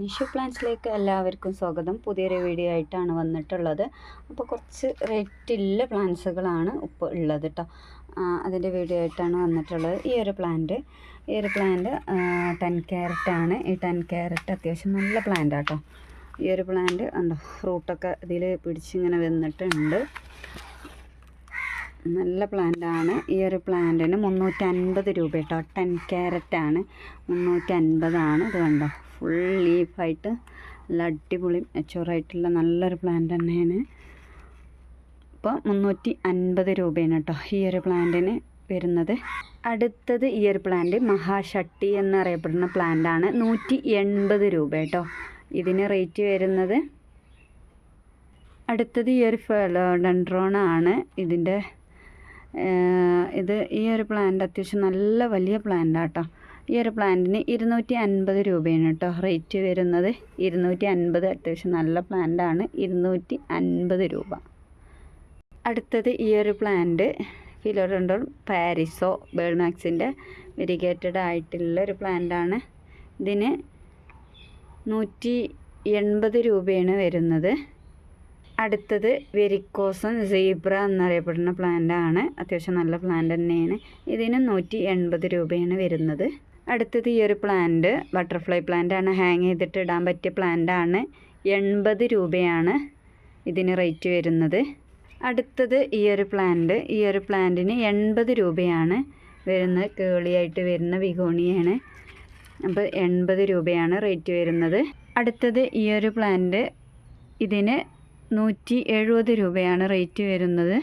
നിഷു പ്ലാന്റ്സിലേക്ക് എല്ലാവർക്കും സ്വാഗതം. പുതിയൊരു വീഡിയോ ആയിട്ടാണ് വന്നിട്ടുള്ളത്. അപ്പോൾ കുറച്ച് റേറ്റുള്ള പ്ലാന്റ്സുകളാണ് ഇപ്പോൾ ഉള്ളത് കേട്ടോ അതിന്റെ വീഡിയോ ആയിട്ടാണ് വന്നിട്ടുള്ളത്. ഈ ഒരു പ്ലാന്റ് ഈ ഒരു പ്ലാന്റ് ടെൻ ക്യാരറ്റാണ് ഈ ടെൻ ക്യാരറ്റ് അത്യാവശ്യം നല്ല പ്ലാന്റ് ആട്ടോ ഈ ഒരു പ്ലാന്റ് ഉണ്ടോ ഫ്രൂട്ടൊക്കെ ഇതിൽ പിടിച്ചിങ്ങനെ വന്നിട്ടുണ്ട്. നല്ല പ്ലാന്റാണ് ഈ ഒരു പ്ലാന്റിന് മുന്നൂറ്റി അൻപത് രൂപ കേട്ടോ ടെൻ ക്യാരറ്റാണ് മുന്നൂറ്റി അൻപതാണ് ഇത് കണ്ടോ ഫുൾ ലീഫായിട്ട് നല്ല അടിപൊളി മെച്ചൂറായിട്ടുള്ള നല്ലൊരു പ്ലാന്റ് തന്നെയാണ്. ഇപ്പോൾ മുന്നൂറ്റി അൻപത് രൂപയാണ് കേട്ടോ ഈ ഒരു പ്ലാന്റിന് വരുന്നത്. അടുത്തത് ഈ ഒരു പ്ലാന്റ് മഹാഷട്ടി എന്നറിയപ്പെടുന്ന പ്ലാന്റാണ് നൂറ്റി എൺപത് രൂപ കേട്ടോ ഇതിന് റേറ്റ് വരുന്നത്. അടുത്തത് ഈ ഒരു ആണ്. ഇതിന്റെ ഇത് ഈ ഒരു പ്ലാന്റ് അത്യാവശ്യം നല്ല വലിയ പ്ലാന്റ് ആട്ടോ ഈ ഒരു പ്ലാന്റിന് ഇരുന്നൂറ്റി അൻപത് രൂപയാണ് കേട്ടോ റേറ്റ് വരുന്നത്. ഇരുന്നൂറ്റി അൻപത് അത്യാവശ്യം നല്ല പ്ലാന്റാണ്. ഇരുന്നൂറ്റി അൻപത് രൂപ. അടുത്തത് ഈ ഒരു പ്ലാന്റ് ഫിലോഡൻഡോൺ പാരിസോ ബേൾമാക്സിന്റെ വെരിഗേറ്റഡ് ആയിട്ടുള്ള ഒരു പ്ലാന്റാണ്. ഇതിന് നൂറ്റി എൺപത് രൂപയാണ് വരുന്നത്. അടുത്തത് വെരിക്കോസൺ സീബ്ര എന്നറിയപ്പെടുന്ന പ്ലാന്റ് ആണ് അത്യാവശ്യം നല്ല പ്ലാന്റ് തന്നെയാണ്. ഇതിന് നൂറ്റി എൺപത് രൂപയാണ് വരുന്നത്. അടുത്തത് ഈ ഒരു പ്ലാന്റ് ബട്ടർഫ്ലൈ പ്ലാന്റ് ആണ്. ഹാങ് ചെയ്തിട്ട് ഇടാൻ പറ്റിയ പ്ലാന്റ് ആണ്. എൺപത് രൂപയാണ് ഇതിന് റേറ്റ് വരുന്നത്. അടുത്തത് ഈ ഒരു പ്ലാന്റ് ഈ ഒരു പ്ലാന്റിന് എൺപത് രൂപയാണ് വരുന്നത് കേളിയായിട്ട് വരുന്ന വിഗോണിയാണ് അപ്പോൾ എൺപത് രൂപയാണ് റേറ്റ് വരുന്നത്. അടുത്തത് ഈ ഒരു പ്ലാന്റ് ഇതിന് നൂറ്റി എഴുപത് രൂപയാണ് റേറ്റ് വരുന്നത്.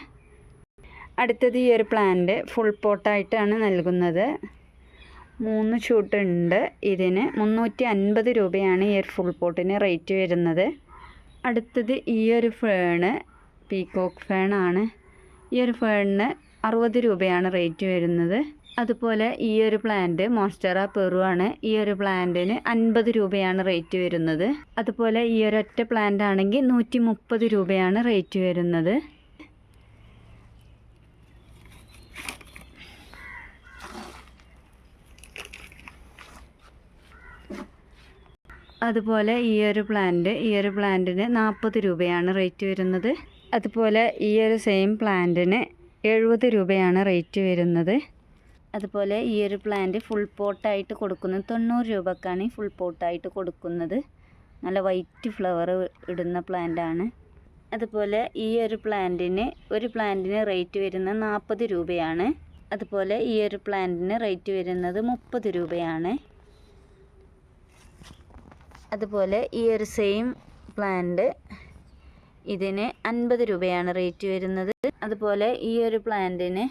അടുത്തത് ഈ ഒരു പ്ലാന്റ് ഫുൾ പോട്ടായിട്ടാണ് നൽകുന്നത്. മൂന്ന് ഷൂട്ട് ഉണ്ട് ഇതിന് മുന്നൂറ്റി അൻപത് രൂപയാണ് ഈ ഒരു ഫുൾ പോട്ടിന് റേറ്റ് വരുന്നത്. അടുത്തത് ഈ ഒരു ഫേണ് പീകോക്ക് ഫേണാണ് ഈ ഒരു ഫേണിന് അറുപത് രൂപയാണ് റേറ്റ് വരുന്നത്. അതുപോലെ ഈ ഒരു പ്ലാന്റ് മോൺസ്റ്ററ പെറു ആണ്. ഈ ഒരു പ്ലാന്റിന് അൻപത് രൂപയാണ് റേറ്റ് വരുന്നത്. അതുപോലെ ഈ ഒരു ഒറ്റ പ്ലാന്റ് ആണെങ്കിൽ നൂറ്റി മുപ്പത് രൂപയാണ് റേറ്റ് വരുന്നത്. അതുപോലെ ഈ ഒരു പ്ലാന്റ് ഈ ഒരു പ്ലാന്റിന് നാൽപ്പത് രൂപയാണ് റേറ്റ് വരുന്നത്. അതുപോലെ ഈ ഒരു സെയിം പ്ലാന്റിന് എഴുപത് രൂപയാണ് റേറ്റ് വരുന്നത്. അതുപോലെ ഈ ഒരു പ്ലാന്റ് ഫുൾ പോട്ടായിട്ട് കൊടുക്കുന്നത് തൊണ്ണൂറ് രൂപക്കാണ് ഫുൾ പോട്ടായിട്ട് കൊടുക്കുന്നത്. നല്ല വൈറ്റ് ഫ്ലവർ ഇടുന്ന പ്ലാന്റാണ് അതുപോലെ ഈ ഒരു പ്ലാന്റിന് ഒരു പ്ലാന്റിന് റേറ്റ് വരുന്നത് നാൽപ്പത് രൂപയാണ്. അതുപോലെ ഈ ഒരു പ്ലാന്റിന് റേറ്റ് വരുന്നത് മുപ്പത് രൂപയാണ്. അതുപോലെ ഈ ഒരു സെയിം പ്ലാന്റ് ഇതിന് അൻപത് രൂപയാണ് റേറ്റ് വരുന്നത്. അതുപോലെ ഈ ഒരു പ്ലാന്റിന്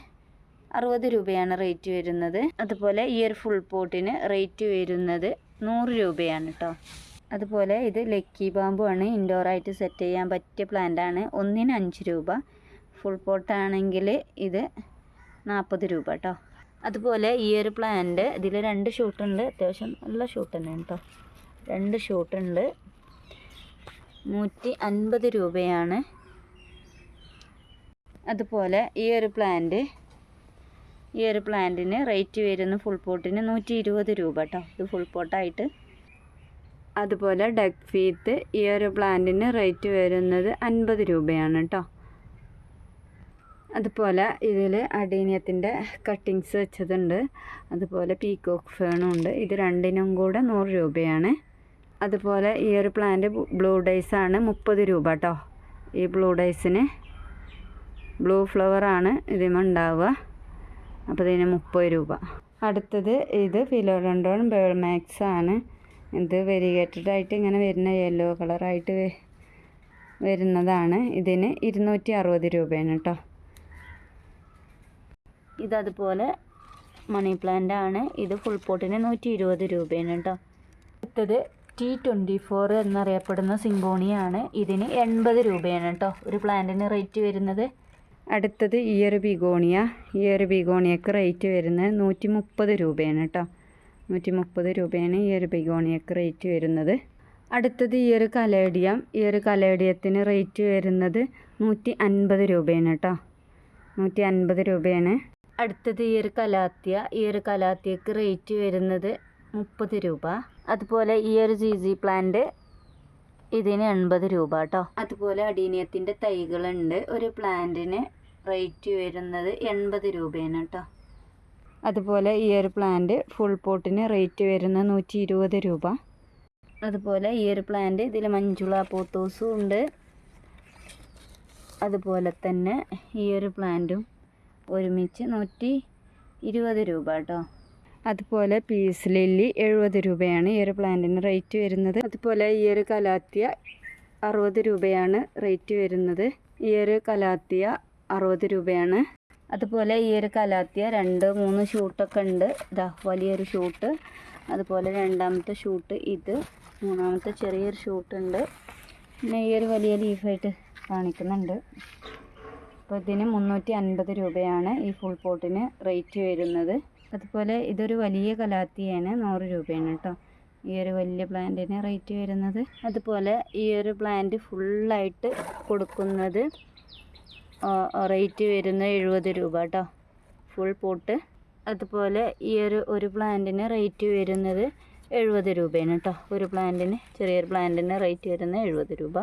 അറുപത് രൂപയാണ് റേറ്റ് വരുന്നത്. അതുപോലെ ഈ ഒരു ഫുൾ പോട്ടിന് റേറ്റ് വരുന്നത് നൂറ് രൂപയാണ് കേട്ടോ അതുപോലെ ഇത് ലക്കി ബാമ്പുമാണ് ഇൻഡോറായിട്ട് സെറ്റ് ചെയ്യാൻ പറ്റിയ പ്ലാന്റാണ് ഒന്നിന് അഞ്ച് രൂപ. ഫുൾ പോട്ടാണെങ്കിൽ ഇത് നാൽപ്പത് രൂപ കേട്ടോ അതുപോലെ ഈ ഒരു പ്ലാന്റ് ഇതിൽ രണ്ട് ഷൂട്ടുണ്ട് അത്യാവശ്യം നല്ല ഷൂട്ട് തന്നെയാണ് കേട്ടോ രണ്ട് ഷൂട്ടുണ്ട്. നൂറ്റി അൻപത് രൂപയാണ്. അതുപോലെ ഈ ഒരു പ്ലാന്റ് ഈ ഒരു പ്ലാന്റിന് റേറ്റ് വരുന്ന ഫുൾ പോട്ടിന് നൂറ്റി ഇരുപത് രൂപ കേട്ടോ ഇത് ഫുൾ പോട്ടായിട്ട്. അതുപോലെ ഡക്ക് ഫീത്ത് ഈ ഒരു പ്ലാന്റിന് റേറ്റ് വരുന്നത് അൻപത് രൂപയാണ് കേട്ടോ അതുപോലെ ഇതിൽ അടീനിയത്തിന്റെ കട്ടിങ്സ് വെച്ചതുണ്ട്. അതുപോലെ പീക്കോക്ക് ഫേണും ഉണ്ട് ഇത് രണ്ടിനും കൂടെ നൂറ് രൂപയാണ്. അതുപോലെ ഈ ഒരു പ്ലാന്റ് ബ്ലൂ ഡൈസ് ആണ് മുപ്പത് രൂപ കേട്ടോ ഈ ബ്ലൂ ഡൈസിന് ബ്ലൂ ഫ്ലവറാണ് ഇതിമുണ്ടാവുക അപ്പോൾ ഇതിന് മുപ്പത് രൂപ. അടുത്തത് ഇത് ഫിലോഡോൺ ബേൾ മാക്സ് ആണ്. ഇത് വെരിഗേറ്റഡ് ആയിട്ട് ഇങ്ങനെ വരുന്ന യെല്ലോ കളറായിട്ട് വരുന്നതാണ്. ഇതിന് ഇരുന്നൂറ്റി അറുപത് രൂപയാണ് കേട്ടോ ഇതതുപോലെ മണി പ്ലാന്റ് ആണ്. ഇത് ഫുൾ പോട്ടിന് നൂറ്റി ഇരുപത് രൂപയാണ് കേട്ടോ അടുത്തത് ടി ട്വന്റി ഫോർ എന്നറിയപ്പെടുന്ന സിംഗോണിയാണ് ഇതിന് എൺപത് രൂപയാണ് കേട്ടോ ഒരു പ്ലാന്റിന് റേറ്റ് വരുന്നത്. അടുത്തത് ഈ ഒരു ബിഗോണിയ. ഈ ഒരു ബിഗോണിയക്ക് റേറ്റ് വരുന്നത് നൂറ്റി മുപ്പത് രൂപയാണ് കേട്ടോ നൂറ്റി മുപ്പത് രൂപയാണ് ഈ ഒരു ബിഗോണിയക്ക് റേറ്റ് വരുന്നത്. അടുത്തത് ഈ ഒരു കലേഡിയം. ഈ ഒരു കലേഡിയത്തിന് റേറ്റ് വരുന്നത് നൂറ്റി അൻപത് രൂപയാണ് കേട്ടോ നൂറ്റി അൻപത് രൂപയാണ്. അടുത്തത് ഈ ഒരു കലാത്തിയ ഈ ഒരു കലാത്തിയക്ക് റേറ്റ് വരുന്നത് മുപ്പത് രൂപ. അതുപോലെ ഈ ഒരു ജി ജി പ്ലാന്റ് ഇതിന് എൺപത് രൂപ കേട്ടോ അതുപോലെ അടീനിയത്തിന്റെ തൈകളുണ്ട്. ഒരു പ്ലാന്റിന് റേറ്റ് വരുന്നത് എൺപത് രൂപയാണ് കേട്ടോ അതുപോലെ ഈ ഒരു പ്ലാന്റ് ഫുൾ പോട്ടിന് റേറ്റ് വരുന്നത് നൂറ്റി ഇരുപത് രൂപ. അതുപോലെ ഈ ഒരു പ്ലാന്റ് ഇതിൽ മഞ്ജുള പോത്തോസും ഉണ്ട്. അതുപോലെ തന്നെ ഈ ഒരു പ്ലാന്റും ഒരുമിച്ച് നൂറ്റി ഇരുപത് രൂപ കേട്ടോ അതുപോലെ പീസ് ലില്ലി എഴുപത് രൂപയാണ് ഈ ഒരു പ്ലാന്റിന് റേറ്റ് വരുന്നത്. അതുപോലെ ഈ ഒരു കലാത്തിയ അറുപത് രൂപയാണ് റേറ്റ് വരുന്നത്. ഈ ഒരു കലാത്തിയ അറുപത് രൂപയാണ്. അതുപോലെ ഈ ഒരു കലാത്തിയ രണ്ട് മൂന്ന് ഷൂട്ടൊക്കെ ഉണ്ട്. ഇതാ വലിയൊരു ഷൂട്ട്. അതുപോലെ രണ്ടാമത്തെ ഷൂട്ട് ഇത് മൂന്നാമത്തെ ചെറിയൊരു ഷൂട്ട് ഉണ്ട് പിന്നെ ഈ ഒരു വലിയ ലീഫായിട്ട് കാണിക്കുന്നുണ്ട്. അപ്പോൾ ഇതിന് മുന്നൂറ്റി അൻപത് രൂപയാണ് ഈ ഫുൾ പോട്ടിന് റേറ്റ് വരുന്നത്. അതുപോലെ ഇതൊരു വലിയ കലാത്തിയാണ് നൂറ് രൂപയാണ് കേട്ടോ. ഈ ഒരു വലിയ പ്ലാന്റിന് റേറ്റ് വരുന്നത്. അതുപോലെ ഈ ഒരു പ്ലാന്റ് ഫുള്ളായിട്ട് കൊടുക്കുന്നത് റേറ്റ് വരുന്നത് എഴുപത് രൂപ കേട്ടോ. Full pot. അതുപോലെ ഈ ഒരു ഒരു പ്ലാന്റിന് റേറ്റ് വരുന്നത് എഴുപത് രൂപയാണ് കേട്ടോ. ഒരു പ്ലാന്റിന് ചെറിയൊരു പ്ലാന്റിന് റേറ്റ് വരുന്നത് എഴുപത് രൂപ.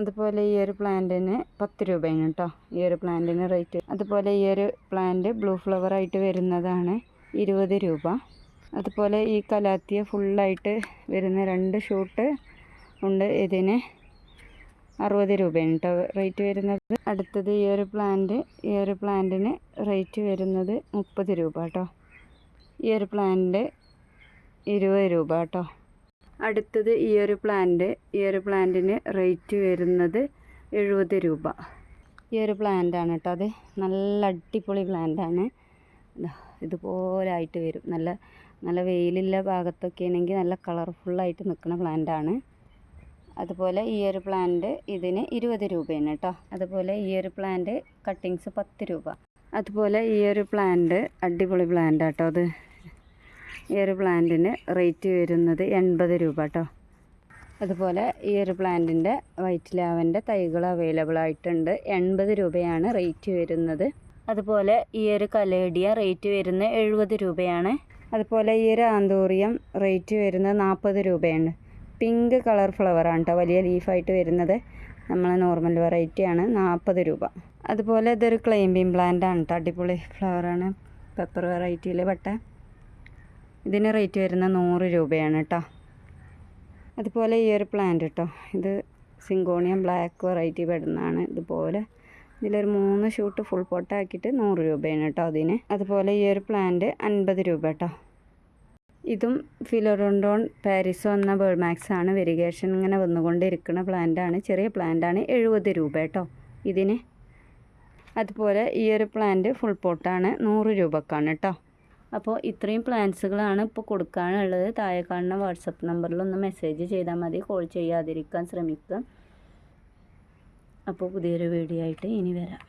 അതുപോലെ ഈ ഒരു പ്ലാന്റിന് പത്ത് രൂപയാണ് കേട്ടോ. ഈ ഒരു പ്ലാന്റിന് റേറ്റ്. അതുപോലെ ഈ ഒരു പ്ലാന്റ് ബ്ലൂ ഫ്ലവർ ആയിട്ട് വരുന്നതാണ്. ഇരുപത് രൂപ. അതുപോലെ ഈ കലാത്തിയ ഫുള്ളായിട്ട് വരുന്ന രണ്ട് ഷൂട്ട് ഉണ്ട്. ഇതിന് അറുപത് രൂപയാണ് കേട്ടോ റേറ്റ് വരുന്നത്. അടുത്തത് ഈ ഒരു പ്ലാന്റ് ഈ ഒരു പ്ലാന്റിന് റേറ്റ് വരുന്നത് മുപ്പത് രൂപ കേട്ടോ ഈ ഒരു പ്ലാന്റ് ഇരുപത് രൂപ കേട്ടോ അടുത്തത് ഈ ഒരു പ്ലാന്റ് ഈ ഒരു പ്ലാന്റിന് റേറ്റ് വരുന്നത് എഴുപത് രൂപ. ഈ ഒരു പ്ലാന്റാണ് കേട്ടോ അത്. നല്ല അടിപൊളി പ്ലാന്റാണ്. ദാ. ഇതുപോലെ ആയിട്ട് വരും. നല്ല നല്ല വെയിലുള്ള ഭാഗത്തൊക്കെ ആണെങ്കിൽ നല്ല കളർഫുള്ളായിട്ട് നിൽക്കുന്ന പ്ലാന്റാണ് അതുപോലെ ഈ ഒരു പ്ലാന്റ് ഇതിന് ഇരുപത് രൂപയാണ് കേട്ടോ. അതുപോലെ ഈ ഒരു പ്ലാന്റ് കട്ടിങ്സ് പത്ത് രൂപ. അതുപോലെ ഈ ഒരു പ്ലാന്റ് അടിപൊളി പ്ലാന്റ് കേട്ടോ അത്. ഈ ഒരു പ്ലാന്റിന് റേറ്റ് വരുന്നത് എൺപത് രൂപ കേട്ടോ. അതുപോലെ ഈ ഒരു പ്ലാന്റിന്റെ വൈറ്റ് ലാവന്റെ തൈകൾ അവൈലബിൾ ആയിട്ടുണ്ട്. എൺപത് രൂപയാണ് റേറ്റ് വരുന്നത്. അതുപോലെ ഈ ഒരു കലേഡിയ റേറ്റ് വരുന്നത് എഴുപത് രൂപയാണ്. അതുപോലെ ഈ ഒരു ആന്തോറിയം റേറ്റ് വരുന്നത് നാൽപ്പത് രൂപയാണ് പിങ്ക് കളർ ഫ്ലവറാണ് കേട്ടോ വലിയ ലീഫായിട്ട് വരുന്നത്. നമ്മൾ നോർമൽ വെറൈറ്റിയാണ് നാൽപ്പത് രൂപ. അതുപോലെ ഇതൊരു ക്ലൈംബിംഗ് പ്ലാന്റ് ആണ് കേട്ടോ അടിപൊളി ഫ്ലവറാണ് പെപ്പർ വെറൈറ്റിയിൽ പെട്ട. ഇതിന് റേറ്റ് വരുന്നത് നൂറ് രൂപയാണ് കേട്ടോ അതുപോലെ ഈ ഒരു പ്ലാന്റ് കേട്ടോ ഇത് സിങ്കോണിയം ബ്ലാക്ക് വെറൈറ്റി പെടുന്നതാണ് ഇതുപോലെ. ഇതിലൊരു മൂന്ന് ഷൂട്ട് ഫുൾ പൊട്ടാക്കിയിട്ട് നൂറ് രൂപയാണ് കേട്ടോ അതിന്. അതുപോലെ ഈ ഒരു പ്ലാന്റ് അൻപത് രൂപ കേട്ടോ. ഇതും ഫിലോറോണ്ടോൺ പാരിസോ എന്ന ബേർഡ് മാക്സ് ആണ്. വെരിഗേഷൻ ഇങ്ങനെ വന്നുകൊണ്ടിരിക്കുന്ന പ്ലാന്റാണ് ചെറിയ പ്ലാന്റ് ആണ്. എഴുപത് രൂപ കേട്ടോ ഇതിന്. അതുപോലെ ഈ ഒരു പ്ലാന്റ് ഫുൾ പോട്ടാണ് നൂറ് രൂപക്കാണ് കേട്ടോ. അപ്പോൾ ഇത്രയും പ്ലാൻസുകളാണ് ഇപ്പോൾ കൊടുക്കാനുള്ളത്. താഴെ കാണുന്ന വാട്സപ്പ് നമ്പറിൽ ഒന്ന് മെസ്സേജ് ചെയ്താൽ മതി. കോൾ ചെയ്യാതിരിക്കാൻ ശ്രമിക്കുക. അപ്പോൾ പുതിയൊരു വീഡിയോ ആയിട്ട് ഇനി വരാം.